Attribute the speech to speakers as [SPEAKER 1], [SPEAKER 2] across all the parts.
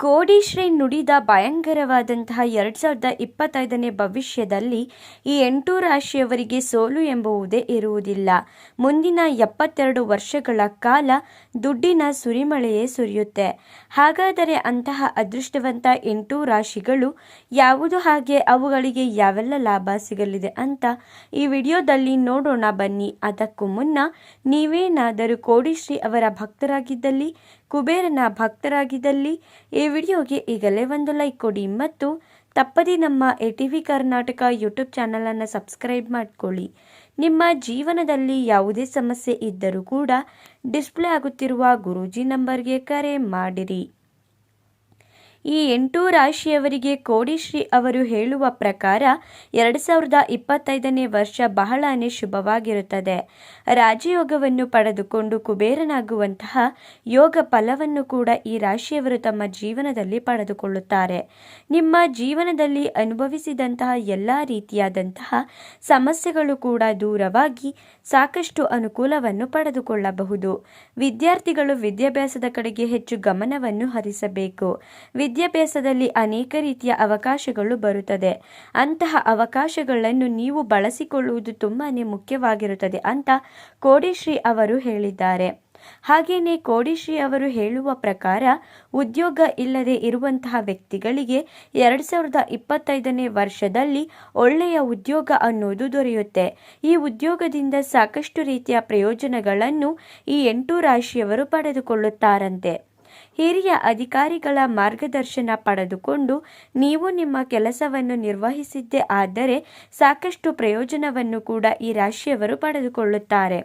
[SPEAKER 1] ಕೋಡಿಶ್ರೀ ನುಡಿದ ಭಯಂಕರವಾದಂತಹ ಎರಡು ಸಾವಿರದ ಇಪ್ಪತ್ತೈದನೇ ಭವಿಷ್ಯದಲ್ಲಿ ಈ ಎಂಟು ರಾಶಿಯವರಿಗೆ ಸೋಲು ಎಂಬುವುದೇ ಇರುವುದಿಲ್ಲ. ಮುಂದಿನ ಎಪ್ಪತ್ತೆರಡು ವರ್ಷಗಳ ಕಾಲ ದುಡ್ಡಿನ ಸುರಿಮಳೆಯೇ ಸುರಿಯುತ್ತೆ. ಹಾಗಾದರೆ ಅಂತಹ ಅದೃಷ್ಟವಂತ ಎಂಟು ರಾಶಿಗಳು ಯಾವುದು? ಹಾಗೆ ಅವುಗಳಿಗೆ ಯಾವೆಲ್ಲ ಲಾಭ ಸಿಗಲಿದೆ ಅಂತ ಈ ವಿಡಿಯೋದಲ್ಲಿ ನೋಡೋಣ ಬನ್ನಿ. ಅದಕ್ಕೂ ಮುನ್ನ ನೀವೇನಾದರೂ ಕೋಡಿಶ್ರೀ ಅವರ ಭಕ್ತರಾಗಿದ್ದಲ್ಲಿ ಕುಬೇರನ ಭಕ್ತರಾಗಿದ್ದಲ್ಲಿ ಈ ವಿಡಿಯೋಗೆ ಈಗಲೇ ಒಂದು ಲೈಕ್ ಕೊಡಿ ಮತ್ತು ತಪ್ಪದೆ ನಮ್ಮ A T V Karnataka YouTube ಚಾನಲನ್ನು ಸಬ್ಸ್ಕ್ರೈಬ್ ಮಾಡಿಕೊಳ್ಳಿ. ನಿಮ್ಮ ಜೀವನದಲ್ಲಿ ಯಾವುದೇ ಸಮಸ್ಯೆ ಇದ್ದರೂ ಕೂಡ ಡಿಸ್ಪ್ಲೇ ಆಗುತ್ತಿರುವ ಗುರೂಜಿ ನಂಬರ್ಗೆ ಕರೆ ಮಾಡಿರಿ. ಈ ಎಂಟು ರಾಶಿಯವರಿಗೆ ಕೋಡಿಶ್ರೀ ಅವರು ಹೇಳುವ ಪ್ರಕಾರ ಎರಡು ಸಾವಿರದ ಇಪ್ಪತ್ತೈದನೇ ವರ್ಷ ಬಹಳನೇ ಶುಭವಾಗಿರುತ್ತದೆ. ರಾಜಯೋಗವನ್ನು ಪಡೆದುಕೊಂಡು ಕುಬೇರನಾಗುವಂತಹ ಯೋಗ ಫಲವನ್ನು ಕೂಡ ಈ ರಾಶಿಯವರು ತಮ್ಮ ಜೀವನದಲ್ಲಿ ಪಡೆದುಕೊಳ್ಳುತ್ತಾರೆ. ನಿಮ್ಮ ಜೀವನದಲ್ಲಿ ಅನುಭವಿಸಿದಂತಹ ಎಲ್ಲ ರೀತಿಯಾದಂತಹ ಸಮಸ್ಯೆಗಳು ಕೂಡ ದೂರವಾಗಿ ಸಾಕಷ್ಟು ಅನುಕೂಲವನ್ನು ಪಡೆದುಕೊಳ್ಳಬಹುದು. ವಿದ್ಯಾರ್ಥಿಗಳು ವಿದ್ಯಾಭ್ಯಾಸದ ಕಡೆಗೆ ಹೆಚ್ಚು ಗಮನವನ್ನು ಹರಿಸಬೇಕು. ವಿದ್ಯಾಭ್ಯಾಸದಲ್ಲಿ ಅನೇಕ ರೀತಿಯ ಅವಕಾಶಗಳು ಬರುತ್ತದೆ. ಅಂತಹ ಅವಕಾಶಗಳನ್ನು ನೀವು ಬಳಸಿಕೊಳ್ಳುವುದು ತುಂಬಾ ಮುಖ್ಯವಾಗಿರುತ್ತದೆ ಅಂತ ಕೋಡಿಶ್ರೀ ಅವರು ಹೇಳಿದ್ದಾರೆ. ಹಾಗೆಯೇ ಕೋಡಿಶ್ರೀ ಅವರು ಹೇಳುವ ಪ್ರಕಾರ, ಉದ್ಯೋಗ ಇಲ್ಲದೆ ಇರುವಂತಹ ವ್ಯಕ್ತಿಗಳಿಗೆ ಎರಡು ಸಾವಿರದ ಇಪ್ಪತ್ತೈದನೇ ವರ್ಷದಲ್ಲಿ ಒಳ್ಳೆಯ ಉದ್ಯೋಗ ಅನ್ನೋದು ದೊರೆಯುತ್ತೆ. ಈ ಉದ್ಯೋಗದಿಂದ ಸಾಕಷ್ಟು ರೀತಿಯ ಪ್ರಯೋಜನಗಳನ್ನು ಈ ಎಂಟು ರಾಶಿಯವರು ಪಡೆದುಕೊಳ್ಳುತ್ತಾರಂತೆ. ಹಿರಿಯ ಅಧಿಕಾರಿಗಳ ಮಾರ್ಗದರ್ಶನ ಪಡೆದುಕೊಂಡು ನೀವು ನಿಮ್ಮ ಕೆಲಸವನ್ನು ನಿರ್ವಹಿಸಿದ್ದೇ ಆದರೆ ಸಾಕಷ್ಟು ಪ್ರಯೋಜನವನ್ನು ಕೂಡ ಈ ರಾಶಿಯವರು ಪಡೆದುಕೊಳ್ಳುತ್ತಾರೆ.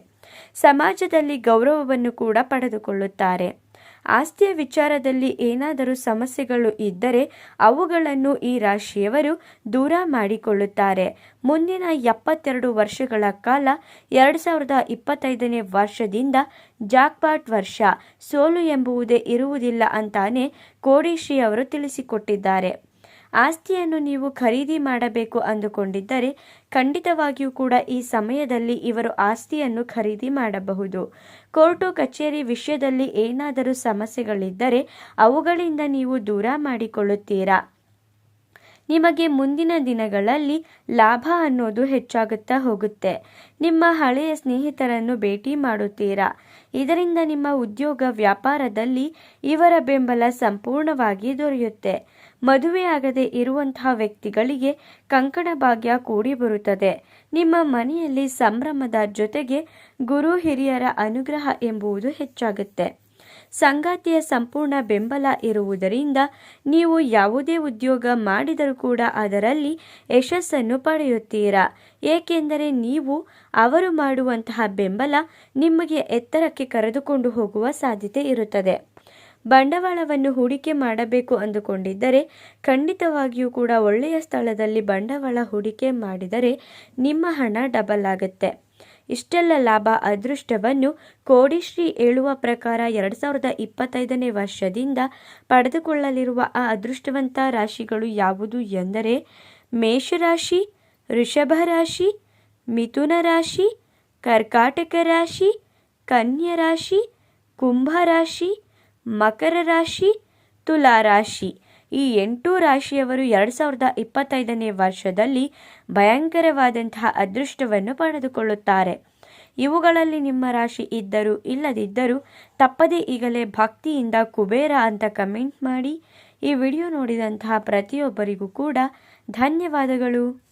[SPEAKER 1] ಸಮಾಜದಲ್ಲಿ ಗೌರವವನ್ನು ಕೂಡ ಪಡೆದುಕೊಳ್ಳುತ್ತಾರೆ. ಆಸ್ತಿಯ ವಿಚಾರದಲ್ಲಿ ಏನಾದರೂ ಸಮಸ್ಯೆಗಳು ಇದ್ದರೆ ಅವುಗಳನ್ನು ಈ ರಾಶಿಯವರು ದೂರ ಮಾಡಿಕೊಳ್ಳುತ್ತಾರೆ. ಮುಂದಿನ ಎಪ್ಪತ್ತೆರಡು ವರ್ಷಗಳ ಕಾಲ ಎರಡು ಸಾವಿರದ ಇಪ್ಪತ್ತೈದನೇ ವರ್ಷದಿಂದ ಜಾಕ್ಪಾಟ್ ವರ್ಷ. ಸೋಲು ಎಂಬುವುದೇ ಇರುವುದಿಲ್ಲ ಅಂತಾನೆ ಕೋಡಿಶ್ರೀ ಅವರು ತಿಳಿಸಿಕೊಟ್ಟಿದ್ದಾರೆ. ಆಸ್ತಿಯನ್ನು ನೀವು ಖರೀದಿ ಮಾಡಬೇಕು ಅಂದುಕೊಂಡಿದ್ದರೆ ಖಂಡಿತವಾಗಿಯೂ ಕೂಡ ಈ ಸಮಯದಲ್ಲಿ ಇವರು ಆಸ್ತಿಯನ್ನು ಖರೀದಿ ಮಾಡಬಹುದು. ಕೋರ್ಟು ಕಚೇರಿ ವಿಷಯದಲ್ಲಿ ಏನಾದರೂ ಸಮಸ್ಯೆಗಳಿದ್ದರೆ ಅವುಗಳಿಂದ ನೀವು ದೂರ ಮಾಡಿಕೊಳ್ಳುತ್ತೀರಾ? ನಿಮಗೆ ಮುಂದಿನ ದಿನಗಳಲ್ಲಿ ಲಾಭ ಅನ್ನೋದು ಹೆಚ್ಚಾಗುತ್ತಾ ಹೋಗುತ್ತೆ. ನಿಮ್ಮ ಹಳೆಯ ಸ್ನೇಹಿತರನ್ನು ಭೇಟಿ ಮಾಡುತ್ತೀರಾ? ಇದರಿಂದ ನಿಮ್ಮ ಉದ್ಯೋಗ ವ್ಯಾಪಾರದಲ್ಲಿ ಇವರ ಬೆಂಬಲ ಸಂಪೂರ್ಣವಾಗಿ ದೊರೆಯುತ್ತೆ. ಮದುವೆಯಾಗದೆ ಇರುವಂತಹ ವ್ಯಕ್ತಿಗಳಿಗೆ ಕಂಕಣ ಭಾಗ್ಯ ಕೂಡಿ ಬರುತ್ತದೆ. ನಿಮ್ಮ ಮನೆಯಲ್ಲಿ ಸಂಭ್ರಮದ ಜೊತೆಗೆ ಗುರು ಹಿರಿಯರ ಅನುಗ್ರಹ ಎಂಬುದು ಹೆಚ್ಚಾಗುತ್ತೆ. ಸಂಗಾತಿಯ ಸಂಪೂರ್ಣ ಬೆಂಬಲ ಇರುವುದರಿಂದ ನೀವು ಯಾವುದೇ ಉದ್ಯೋಗ ಮಾಡಿದರೂ ಕೂಡ ಅದರಲ್ಲಿ ಯಶಸ್ಸನ್ನು ಪಡೆಯುತ್ತೀರಾ? ಏಕೆಂದರೆ ನೀವು ಅವರು ಮಾಡುವಂತಹ ಬೆಂಬಲ ನಿಮಗೆ ಎತ್ತರಕ್ಕೆ ಕರೆದುಕೊಂಡು ಹೋಗುವ ಸಾಧ್ಯತೆ ಇರುತ್ತದೆ. ಬಂಡವಾಳವನ್ನು ಹೂಡಿಕೆ ಮಾಡಬೇಕು ಅಂದುಕೊಂಡಿದ್ದರೆ ಖಂಡಿತವಾಗಿಯೂ ಕೂಡ ಒಳ್ಳೆಯ ಸ್ಥಳದಲ್ಲಿ ಬಂಡವಾಳ ಹೂಡಿಕೆ ಮಾಡಿದರೆ ನಿಮ್ಮ ಹಣ ಡಬಲ್ ಆಗುತ್ತೆ. ಇಷ್ಟೆಲ್ಲ ಲಾಭ ಅದೃಷ್ಟವನ್ನು ಕೋಡಿಶ್ರೀ ಹೇಳುವ ಪ್ರಕಾರ ಎರಡು ಸಾವಿರದ ಇಪ್ಪತ್ತೈದನೇ ವರ್ಷದಿಂದ ಪಡೆದುಕೊಳ್ಳಲಿರುವ ಆ ಅದೃಷ್ಟವಂತ ರಾಶಿಗಳು ಯಾವುದು ಎಂದರೆ ಮೇಷರಾಶಿ ಋಷಭ ರಾಶಿ ಮಿಥುನ ರಾಶಿ ಕರ್ಕಾಟಕ ರಾಶಿ ಕನ್ಯಾ ರಾಶಿ ಕುಂಭ ರಾಶಿ ಮಕರ ರಾಶಿ ತುಲಾ ರಾಶಿ ಈ ಎಂಟು ರಾಶಿಯವರು ಎರಡು ಸಾವಿರದ ಇಪ್ಪತ್ತೈದನೇ ವರ್ಷದಲ್ಲಿ ಭಯಂಕರವಾದಂತಹ ಅದೃಷ್ಟವನ್ನು ಪಡೆದುಕೊಳ್ಳುತ್ತಾರೆ. ಇವುಗಳಲ್ಲಿ ನಿಮ್ಮ ರಾಶಿ ಇದ್ದರೂ ಇಲ್ಲದಿದ್ದರೂ ತಪ್ಪದೇ ಈಗಲೇ ಭಕ್ತಿಯಿಂದ ಕುಬೇರ ಅಂತ ಕಮೆಂಟ್ ಮಾಡಿ ಈ ವಿಡಿಯೋ ನೋಡಿದಂತಹ ಪ್ರತಿಯೊಬ್ಬರಿಗೂ ಕೂಡ ಧನ್ಯವಾದಗಳು.